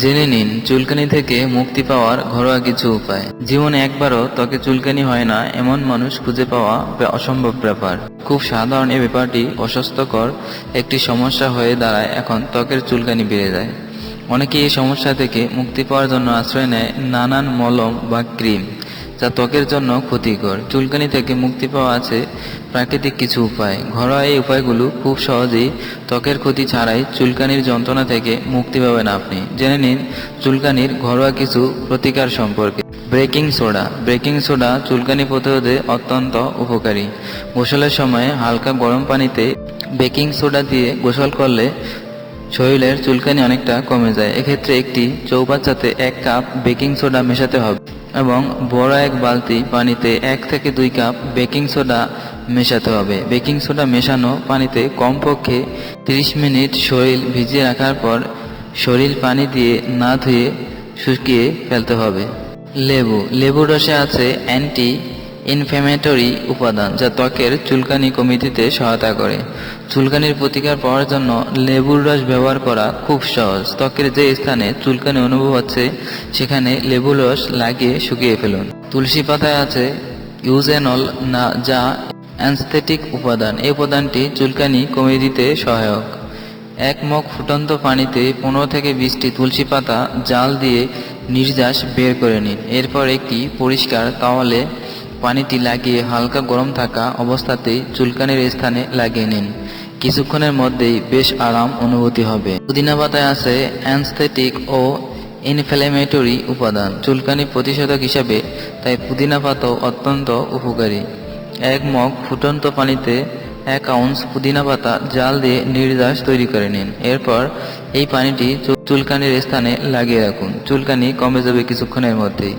জেনে নিন, চুলকানি থেকে মুক্তি পাওয়ার ঘরোয়া কিছু উপায়। জীবনে একবারও ত্বকে চুলকানি হয় না, এমন মানুষ খুঁজে পাওয়া অসম্ভব ব্যাপার। খুব সাধারণ এ ব্যাপারটি অস্বাস্থ্যকর একটি সমস্যা হয়ে দাঁড়ায় এখন ত্বকের চুলকানি বেড়ে যায়। অনেকে এই সমস্যা থেকে মুক্তি পাওয়ার জন্য আশ্রয় নেয় নানান মলম বা ক্রিম। যা ত্বকের জন্য ক্ষতিকর। চুলকানি থেকে মুক্তি পাওয়া আছে প্রাকৃতিক কিছু উপায়। ঘরোয়া এই উপায়গুলো খুব সহজেই ত্বকের ক্ষতি ছাড়াই চুলকানির যন্ত্রণা থেকে মুক্তি পাবেন আপনি। জেনে নিন চুলকানির ঘরোয়া কিছু প্রতিকার সম্পর্কে। Breaking soda. ব্রেকিং সোডা চুলকানি প্রতিরোধে অত্যন্ত উপকারী। গোসলের সময় হালকা গরম পানিতে বেকিং সোডা দিয়ে গোসল করলে শরীরের চুলকানি অনেকটা কমে যায়। এক্ষেত্রে একটি চৌবাচ্চাতে এক কাপ বেকিং সোডা মেশাতে হবে। এবং বড় এক বালতি পানিতে এক থেকে দুই কাপ বেকিং সোডা মেশাতে হবে। বেকিং সোডা মেশানো পানিতে কমপক্ষে 30 মিনিট শরীর ভিজিয়ে রাখার পর শরীর পানি দিয়ে না ধুয়ে শুকিয়ে ফেলতে হবে। লেবু। লেবু রসে আছে অ্যান্টি ইনফ্ল্যামেটরি উপাদান যা ত্বকের চুলকানি কমিয়ে সহায়তা করে। চুলকানির প্রতিকার পাওয়ার জন্য লেবুর রস ব্যবহার করা খুব সহজ। ত্বকের যে স্থানে চুলকানি অনুভব হচ্ছে, সেখানে লেবুর রস লাগিয়ে শুকিয়ে ফেলুন। তুলসী পাতায় আছে ইউজেনল না যা অ্যানস্থেটিক উপাদান। এই উপাদানটি চুলকানি কমিয়ে দিতে সহায়ক। এক মগ ফুটন্ত পানিতে পনেরো থেকে বিশটি তুলসী পাতা জাল দিয়ে নির্যাস বের করে নিন। এরপর একটি পরিষ্কার তাওয়ালে পানিটি লাগিয়ে হালকা গরম থাকা অবস্থাতেই চুলকানির স্থানে লাগিয়ে নিন। কিছুক্ষণের মধ্যেই বেশ আরাম অনুভূতি হবে। পুদিনা পাতায় আছে অ্যানস্থেটিক ও ইনফ্ল্যামেটরি উপাদান। চুলকানি প্রতিষেধক হিসাবে তাই পুদিনা পাতাও অত্যন্ত উপকারী। এক মগ ফুটন্ত পানিতে এক আউন্স পুদিনা পাতা জাল দিয়ে নির্যাস তৈরি করে নিন। এরপর এই পানিটি চুলকানির স্থানে লাগিয়ে রাখুন। চুলকানি কমে যাবে কিছুক্ষণের মধ্যেই।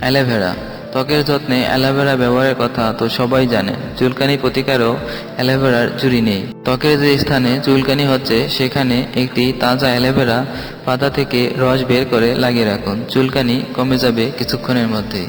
অ্যালোভেরা ত্বকের যত্নে অ্যালোভেরা ব্যবহারের কথা তো সবাই জানে, চুলকানি প্রতিকারও অ্যালোভেরার চুরি নেই। ত্বকের যে স্থানে চুলকানি হচ্ছে, সেখানে একটি তাজা অ্যালোভেরা পাতা থেকে রস বের করে লাগিয়ে রাখুন। চুলকানি কমে যাবে কিছুক্ষণের মধ্যেই।